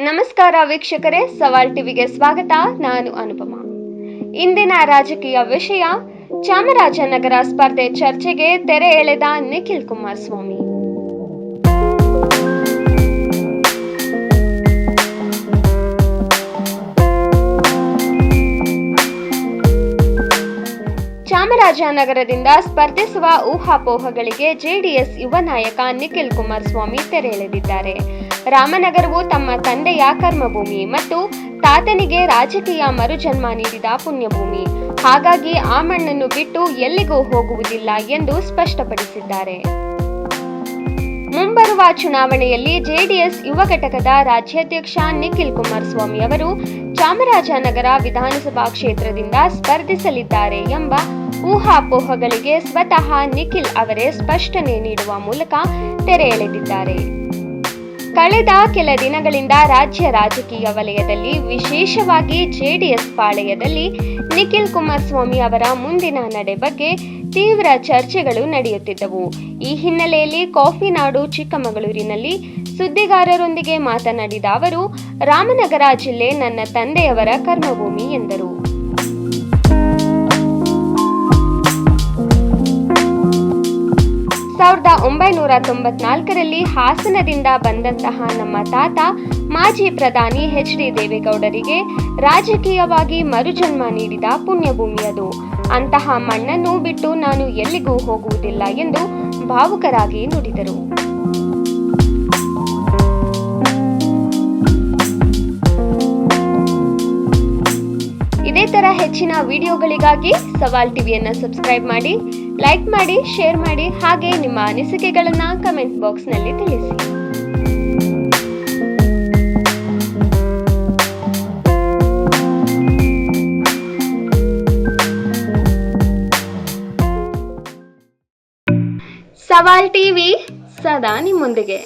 ನಮಸ್ಕಾರ ವೀಕ್ಷಕರೇ, ಸವಾಲ್ ಟಿವಿಗೆ ಸ್ವಾಗತ, ನಾನು ಅನುಪಮ. ಇಂದಿನ ರಾಜಕೀಯ ವಿಷಯ, ಚಾಮರಾಜನಗರ ಸ್ಪರ್ಧೆ ಚರ್ಚೆಗೆ ತೆರೆ ಎಳೆದ ನಿಖಿಲ್ ಕುಮಾರಸ್ವಾಮಿ. ಚಾಮರಾಜನಗರದಿಂದ ಸ್ಪರ್ಧಿಸುವ ಊಹಾಪೋಹಗಳಿಗೆ ಜೆಡಿಎಸ್ ಯುವ ನಾಯಕ ನಿಖಿಲ್ ಕುಮಾರಸ್ವಾಮಿ ತೆರೆ ಎಳೆದಿದ್ದಾರೆ ರಾಮನಗರವು ತಮ್ಮ ತಂದೆಯ ಕರ್ಮಭೂಮಿ ಮತ್ತು ತಾತನಿಗೆ ರಾಜಕೀಯ ಮರುಜನ್ಮ ನೀಡಿದ ಪುಣ್ಯಭೂಮಿ. ಹಾಗಾಗಿ ಆ ಮಣ್ಣನ್ನು ಬಿಟ್ಟು ಎಲ್ಲಿಗೂ ಹೋಗುವುದಿಲ್ಲ ಎಂದು ಸ್ಪಷ್ಟಪಡಿಸಿದ್ದಾರೆ. ಮುಂಬರುವ ಚುನಾವಣೆಯಲ್ಲಿ ಜೆಡಿಎಸ್ ಯುವ ಘಟಕದ ರಾಜ್ಯಾಧ್ಯಕ್ಷ ನಿಖಿಲ್ ಕುಮಾರಸ್ವಾಮಿ ಅವರು ಚಾಮರಾಜನಗರ ವಿಧಾನಸಭಾ ಕ್ಷೇತ್ರದಿಂದ ಸ್ಪರ್ಧಿಸಲಿದ್ದಾರೆ ಎಂಬ ಊಹಾಪೋಹಗಳಿಗೆ ಸ್ವತಃ ನಿಖಿಲ್ ಅವರೇ ಸ್ಪಷ್ಟನೆ ನೀಡುವ ಮೂಲಕ ತೆರೆ ಎಳೆದಿದ್ದಾರೆ. ಕಳೆದ ಕೆಲ ದಿನಗಳಿಂದ ರಾಜ್ಯ ರಾಜಕೀಯ ವಲಯದಲ್ಲಿ, ವಿಶೇಷವಾಗಿ ಜೆಡಿಎಸ್ ಪಾಳೆಯದಲ್ಲಿ, ನಿಖಿಲ್ ಕುಮಾರಸ್ವಾಮಿ ಅವರ ಮುಂದಿನ ನಡೆ ಬಗ್ಗೆ ತೀವ್ರ ಚರ್ಚೆಗಳು ನಡೆಯುತ್ತಿದ್ದವು. ಈ ಹಿನ್ನೆಲೆಯಲ್ಲಿ ಕಾಫಿ ನಾಡು ಚಿಕ್ಕಮಗಳೂರಿನಲ್ಲಿ ಸುದ್ದಿಗಾರರೊಂದಿಗೆ ಮಾತನಾಡಿದ ಅವರು, ರಾಮನಗರ ಜಿಲ್ಲೆ ನನ್ನ ತಂದೆಯವರ ಕರ್ಮಭೂಮಿ ಎಂದರು. ಒಂಬೈನೂರ ತೊಂಬತ್ನಾಲ್ಕರಲ್ಲಿ ಹಾಸನದಿಂದ ಬಂದಂತಹ ನಮ್ಮ ತಾತ ಮಾಜಿ ಪ್ರಧಾನಿ ಎಚ್ ಡಿ ದೇವೇಗೌಡರಿಗೆ ರಾಜಕೀಯವಾಗಿ ಮರುಜನ್ಮ ನೀಡಿದ ಪುಣ್ಯಭೂಮಿಯದು ಅಂತಹ ಮಣ್ಣನ್ನು ಬಿಟ್ಟು ನಾನು ಎಲ್ಲಿಗೂ ಹೋಗುವುದಿಲ್ಲ ಎಂದು ಭಾವುಕರಾಗಿ ನುಡಿದರು. ಹೆಚ್ಚಿನ ವಿಡಿಯೋಗಳಿಗಾಗಿ ಸವಾಲ್ ಟಿವಿಯನ್ನು ಸಬ್ಸ್ಕ್ರೈಬ್ ಮಾಡಿ, ಲೈಕ್ ಮಾಡಿ, ಶೇರ್ ಮಾಡಿ, ಹಾಗೆ ನಿಮ್ಮ ಅನಿಸಿಕೆಗಳನ್ನು ಕಮೆಂಟ್ ಬಾಕ್ಸ್ನಲ್ಲಿ ತಿಳಿಸಿ. ಸವಾಲ್ ಟಿವಿ ಸದಾ ನಿಮ್ಮೊಂದಿಗೆ.